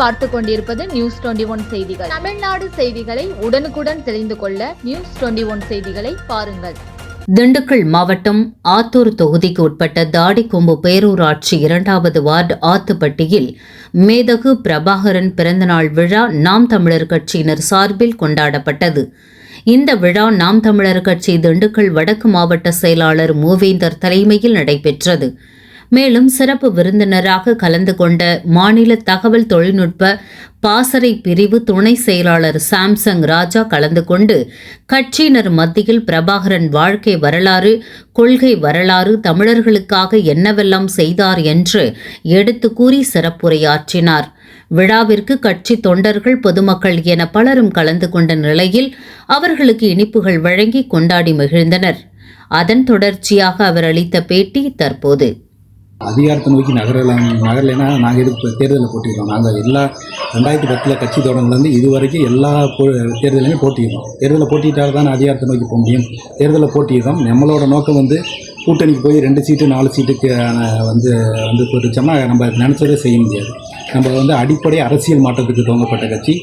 பார்த்து கொண்டிருப்பது news twenty one செய்திகள். தமிழ்நாடு செய்திகளை உடனுக்குடன் தெரிந்து கொள்ள நியூஸ் டுவெண்டி ஒன் செய்திகளை பாருங்கள். திண்டுக்கல் மாவட்டம் ஆத்தூர் தொகுதிக்கு உட்பட்ட தாடிக்கொம்பு பேரூராட்சி இரண்டாவது வார்டு ஆத்துப்பட்டியில் மேதகு பிரபாகரன் பிறந்தநாள் விழா நாம் தமிழர் கட்சியினர் சார்பில் கொண்டாடப்பட்டது. இந்த விழா நாம் தமிழர் கட்சி திண்டுக்கல் வடக்கு மாவட்ட செயலாளர் மூவேந்தர் தலைமையில் நடைபெற்றது. மேலும் சிறப்பு விருந்தினராக கலந்து கொண்ட மாநில தகவல் தொழில்நுட்ப பாசறை பிரிவு துணை செயலாளர் சாம்சங் ராஜா கலந்து கொண்டு கட்சியினர் மத்தியில் பிரபாகரன் வாழ்க்கை வரலாறு கொள்கை வரலாறு தமிழர்களுக்காக என்னவெல்லாம் செய்தார் என்று எடுத்து கூறி சிறப்புரையாற்றினார். விழாவிற்கு கட்சி தொண்டர்கள் பொதுமக்கள் என பலரும் கலந்து கொண்ட நிலையில் அவர்களுக்கு இனிப்புகள் வழங்கி கொண்டாடி மகிழ்ந்தனர். அதன் தொடர்ச்சியாக அவர் அளித்த பேட்டி தற்போது. அதிகாரத்தை நோக்கி நகரலாம் நகரலைன்னா நாங்கள் எதுக்கு தேர்தலில் போட்டியிருக்கோம் நாங்கள் எல்லா ரெண்டாயிரத்தி பத்தில் கட்சி தொடங்கிலேருந்து இது வரைக்கும் எல்லா போ தேர்தலையுமே போட்டியிருக்கோம் தேர்தலில் போட்டிட்டால் தான் அதிகாரத்தை நோக்கி போக முடியும். தேர்தலில் போட்டியிருக்கோம் நம்மளோட நோக்கம் வந்து கூட்டணிக்கு போய் ரெண்டு சீட்டு நாலு சீட்டுக்கு வந்து வந்து போட்டுச்சோம்னா நம்ம நினச்சதே செய்ய முடியாது. நம்ம வந்து அடிப்படை அரசியல் மாற்றத்துக்கு துவங்கப்பட்ட கட்சி.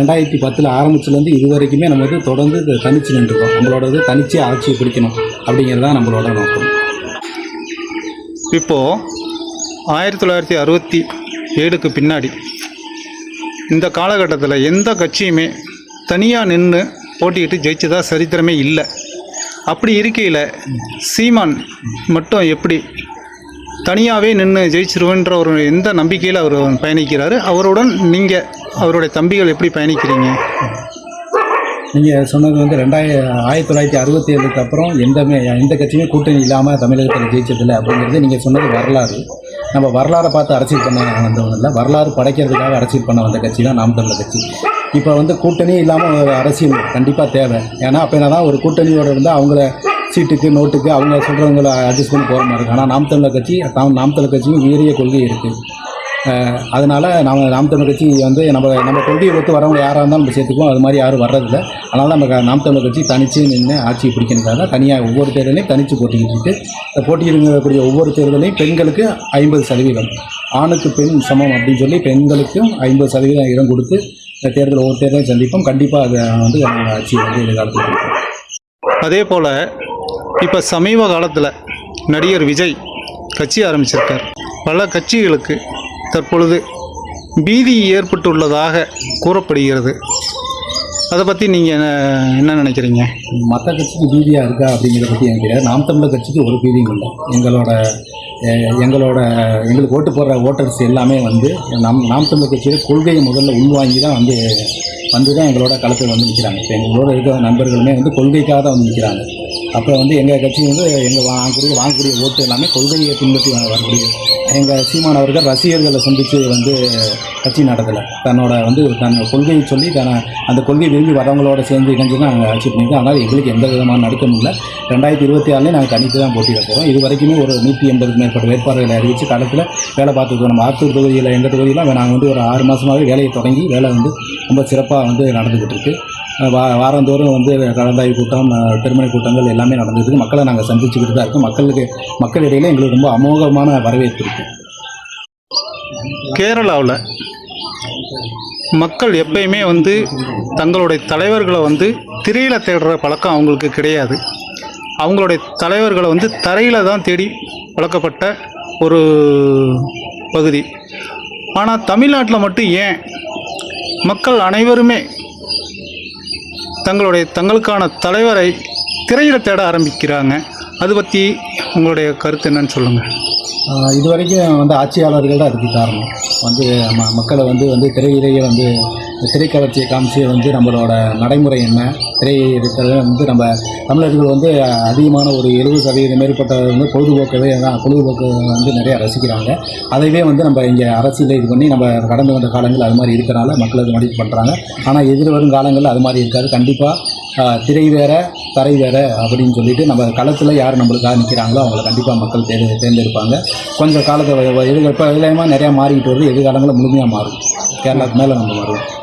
ரெண்டாயிரத்தி பத்தில் ஆரம்பிச்சுலேருந்து இது வரைக்குமே நம்ம வந்து தொடர்ந்து தனிச்சு நின்றுருக்கோம். நம்மளோடது தனிச்சு ஆட்சியை பிடிக்கணும் அப்படிங்கிறது தான் நம்மளோட நோக்கம். இப்போது ஆயிரத்தி தொள்ளாயிரத்தி அறுபத்தி ஏழுக்கு பின்னாடி இந்த காலகட்டத்தில் எந்த கட்சியுமே தனியாக நின்று போட்டிக்கிட்டு ஜெயிச்சதா சரித்திரமே இல்லை. அப்படி இருக்கையில் சீமான் மட்டும் எப்படி தனியாகவே நின்று ஜெயிச்சிருவன்ற ஒரு எந்த நம்பிக்கையில் அவர் பயணிக்கிறாரு? அவருடன் நீங்கள் அவருடைய தம்பிகள் எப்படி பயணிக்கிறீங்க? நீங்கள் சொன்னது வந்து ரெண்டாயிரம் ஆயிரத்தி தொள்ளாயிரத்தி அறுபத்தி ஏழுக்கு அப்புறம் எந்தமே எந்த கட்சியுமே கூட்டணி இல்லாமல் தமிழகத்தில் ஜெயிச்சதில்லை அப்படிங்கிறது நீங்கள் சொன்னது வரலாறு. நம்ம வரலாறை பார்த்து அரசியல் பண்ண வந்தவங்க இல்லை. வரலாறு படைக்கிறதுக்காக அரசியல் பண்ண வந்த கட்சி தான் நாம் தமிழர் கட்சி. இப்போ வந்து கூட்டணி இல்லாமல் அரசியல் கண்டிப்பாக தேவை. ஏன்னா அப்போ என்ன தான் ஒரு கூட்டணியோட இருந்தால் அவங்கள சீட்டுக்கு நோட்டுக்கு அவங்க சொல்கிறவங்கள அட்ஜஸ்ட் பண்ணி போகிற மாதிரி இருக்கும் ஆனால் நாம் தமிழர் கட்சி தாம் நாம் தமிழர் கட்சியும் உயரிய கொள்கை இருக்குது அதனால் நம்ம நாம் தமிழ் கட்சி வந்து நம்ம நம்ம கொள்கையை ஒத்து வரவங்க யாராக இருந்தாலும் நம்ம சேர்த்துக்குவோம். அது மாதிரி யாரும் வர்றதில்ல. அதனால நம்ம நாம் தமிழ் கட்சி தனித்து நின்று ஆட்சியை பிடிக்கிறதுக்காக தனியாக ஒவ்வொரு தேர்தலையும் தனித்து போட்டிக்கிட்டு இருக்குது இந்த போட்டியிடக்கூடிய ஒவ்வொரு தேர்தலையும் பெண்களுக்கு ஐம்பது சதவீதம் ஆணுக்கு பெண் சமம் அப்படின்னு சொல்லி பெண்களுக்கும் ஐம்பது சதவீதம் இடம் கொடுத்து இந்த தேர்தல் ஒவ்வொரு தேர்தலையும் சந்திப்போம். கண்டிப்பாக அதை வந்து நம்ம ஆட்சியை வந்து எதிர்காலத்தில் அதே போல் இப்போ சமீப காலத்தில் நடிகர் விஜய் கட்சி ஆரம்பிச்சிருக்கார். பல கட்சிகளுக்கு தற்பொழுது பீதி ஏற்பட்டுள்ளதாக கூறப்படுகிறது. அதை பற்றி நீங்கள் என்ன நினைக்கிறீங்க? மற்ற கட்சிக்கு பீதியாக இருக்கா அப்படிங்கிறத பற்றி எனக்கு தெரியாது. நாம் தமிழர் கட்சிக்கு ஒரு பீதியும் இல்லை. எங்களோட எங்களோட எங்களுக்கு ஓட்டு போடுற ஓட்டர்ஸ் எல்லாமே வந்து நம் நாம் தமிழர் கட்சியோட கொள்கையை முதல்ல உள்வாங்கி தான் வந்து வந்து தான் எங்களோட களத்தில் வந்து நிற்கிறாங்க இப்போ எங்களோட இருக்கிற நண்பர்களுமே வந்து கொள்கைக்காக தான் வந்து நிற்கிறாங்க அப்போ வந்து எங்கள் கட்சி வந்து எங்கள் வாங்கக்கூடிய வாங்கக்கூடிய ஓட்டு எல்லாமே கொள்கையை பின்பற்றி வரக்கூடிய எங்கள் சீமான் அவர்கள் ரசிகர்களை சந்தித்து வந்து கட்சி நடத்தலை. தன்னோட வந்து தன் கொள்கையை சொல்லி தன்னை அந்த கொள்கை விரும்பி வரவங்களோட சேர்ந்து இணைஞ்சு தான் நாங்கள் ஆட்சி பண்ணியிருக்கோம் அதனால் எங்களுக்கு எந்த விதமான நடுக்கம் இல்லை. ரெண்டாயிரத்தி இருபத்தி ஆறுலேயும் நாங்கள் தனித்து தான் போட்டியிட போகிறோம் இது வரைக்குமே ஒரு நூற்றி எண்பதுக்கு மேற்பட்ட வேட்பாளர்களை அறிவித்து களத்தில் வேலை பார்த்துருக்கோம் நம்ம ஆத்தூர் தொகுதியில் எங்கள் தொகுதியில் நாங்கள் வந்து ஒரு ஆறு மாதமாகவே வேலையை தொடங்கி வேலை வந்து ரொம்ப சிறப்பாக வந்து நடந்துக்கிட்டு இருக்குது வா வாரந்தோறும் வந்து கலந்தாய்வு கூட்டம் அஹ், திருமண கூட்டங்கள் எல்லாமே நடந்துருக்கு மக்களை நாங்கள் சந்திச்சுக்கிட்டு தான் இருக்கோம். மக்களுக்கு மக்களிடையில எங்களுக்கு ரொம்ப அமோகமான வரவேற்பு இருக்குது கேரளாவில் மக்கள் எப்பயுமே வந்து தங்களுடைய தலைவர்களை வந்து திரையில் தேடுற பழக்கம் அவங்களுக்கு கிடையாது. அவங்களுடைய தலைவர்களை வந்து தரையில் தான் தேடி பழக்கப்பட்ட ஒரு பகுதி. ஆனால் தமிழ்நாட்டில் மட்டும் ஏன்? மக்கள் அனைவருமே தங்களுடைய தங்களுக்கான தலைவரை திரையிட தேட ஆரம்பிக்கிறாங்க. அது பற்றி உங்களுடைய கருத்து என்னன்னு சொல்லுங்கள் இது வரைக்கும் வந்து ஆட்சியாளர்கள் தான் அதுக்கு காரணம். வந்து ம மக்களை வந்து வந்து திரையிலேயே வந்து திரைக்கவர்ச்சியை காமிச்சு வந்து நம்மளோட நடைமுறை என்ன? திரை இருக்கிறது வந்து நம்ம தமிழர்கள் வந்து அதிகமான ஒரு எழுபது சதவீதம் மேற்பட்ட வந்து பொழுதுபோக்கவே தான் பொழுதுபோக்கு வந்து நிறையா ரசிக்கிறாங்க. அதைவே வந்து நம்ம இங்கே அரசியலில் இது பண்ணி நம்ம கடந்து வந்த காலங்கள் அது மாதிரி இருக்கிறனால மக்கள் அது மதிப்பு பண்ணுறாங்க ஆனால் எதிர்வரும் காலங்களில் அது மாதிரி இருக்காது. கண்டிப்பாக திரை வேற தரை வேற அப்படின்னு சொல்லிட்டு நம்ம களத்தில் யார் நம்மளுக்காக நிற்கிறாங்களோ அவங்கள கண்டிப்பாக மக்கள் தேர்ந்து தேர்ந்தெடுப்பாங்க. கொஞ்சம் காலத்தை வ- வ- நிறையா மாறிக்கிட்டு வருது. எதிர்காலங்களில் முழுமையாக மாறும். கேரளாவுக்கு மேலே நம்ம வருவோம்.